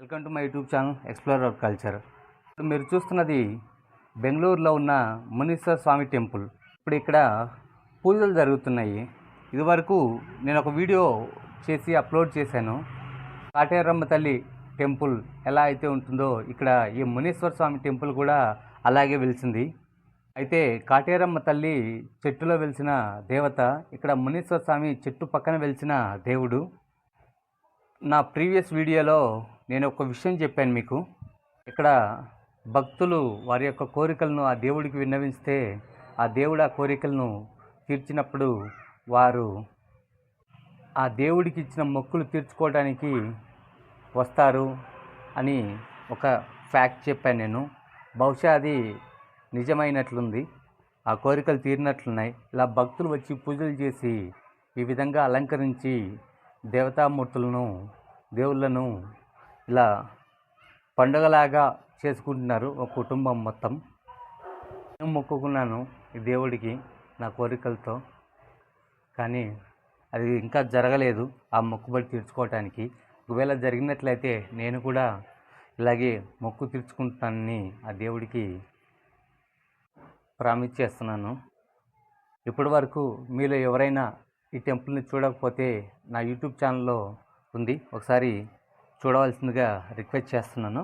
Welcome to my YouTube channel explore our culture. ఇప్పుడు మీరు చూస్తున్నది బెంగళూరులో ఉన్న మునీశ్వర స్వామి టెంపుల్. ఇప్పుడు ఇక్కడ పూజలు జరుగుతున్నాయి. ఇదివరకు నేను ఒక వీడియో చేసి అప్లోడ్ చేశాను. కాటేరమ్మ తల్లి టెంపుల్ ఎలా అయితే ఉంటుందో ఇక్కడ ఈ మునీశ్వర స్వామి టెంపుల్ కూడా అలాగే వెలిసింది. అయితే కాటేరమ్మ తల్లి చెట్టులో వెలిసిన దేవత ఇక్కడ మునీశ్వర స్వామి చెట్టు పక్కన వెలిసిన దేవుడు. నా ప్రీవియస్ వీడియోలో నేను ఒక విషయం చెప్పాను మీకు. ఇక్కడ భక్తులు వారి యొక్క కోరికలను ఆ దేవుడికి విన్నవిస్తే ఆ దేవుడు ఆ కోరికలను తీర్చినప్పుడు వారు ఆ దేవుడికి ఇచ్చిన మొక్కులు తీర్చుకోవడానికి వస్తారు అని ఒక ఫ్యాక్ట్ చెప్పాను నేను. బహుశా అది నిజమైనట్లుంది. ఆ కోరికలు తీరినట్లున్నాయి. ఇలా భక్తులు వచ్చి పూజలు చేసి ఈ విధంగా అలంకరించి దేవతామూర్తులను దేవుళ్ళను ఇలా పండుగలాగా చేసుకుంటున్నారు ఒక కుటుంబం మొత్తం. నేను మొక్కుకున్నాను ఈ దేవుడికి నా కోరికలతో. కానీ అది ఇంకా జరగలేదు ఆ మొక్కుబడి తీర్చుకోవటానికి. ఒకవేళ జరిగినట్లయితే నేను కూడా ఇలాగే మొక్కు తీర్చుకుంటానని ఆ దేవుడికి ప్రామిస్ చేస్తున్నాను. ఇప్పటి వరకు మీలో ఎవరైనా ఈ టెంపుల్ని చూడకపోతే నా యూట్యూబ్ ఛానల్లో ఉంది. ఒకసారి చూడవలసిందిగా రిక్వెస్ట్ చేస్తున్నాను.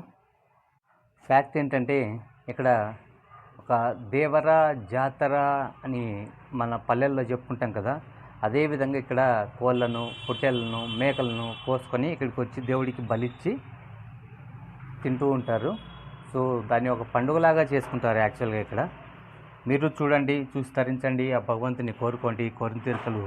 ఫ్యాక్ట్ ఏంటంటే ఇక్కడ ఒక దేవర జాతర అని మన పల్లెల్లో చెప్పుకుంటాం కదా అదేవిధంగా ఇక్కడ కోళ్ళను పొట్టెలను మేకలను కోసుకొని ఇక్కడికి వచ్చి దేవుడికి బలిచ్చి తింటూ ఉంటారు. సో దాన్ని ఒక పండుగలాగా చేసుకుంటారు యాక్చువల్గా ఇక్కడ. మీరు చూడండి చూసి తరించండి ఆ భగవంతుని కోరుకోండి కోరిన తీర్కలు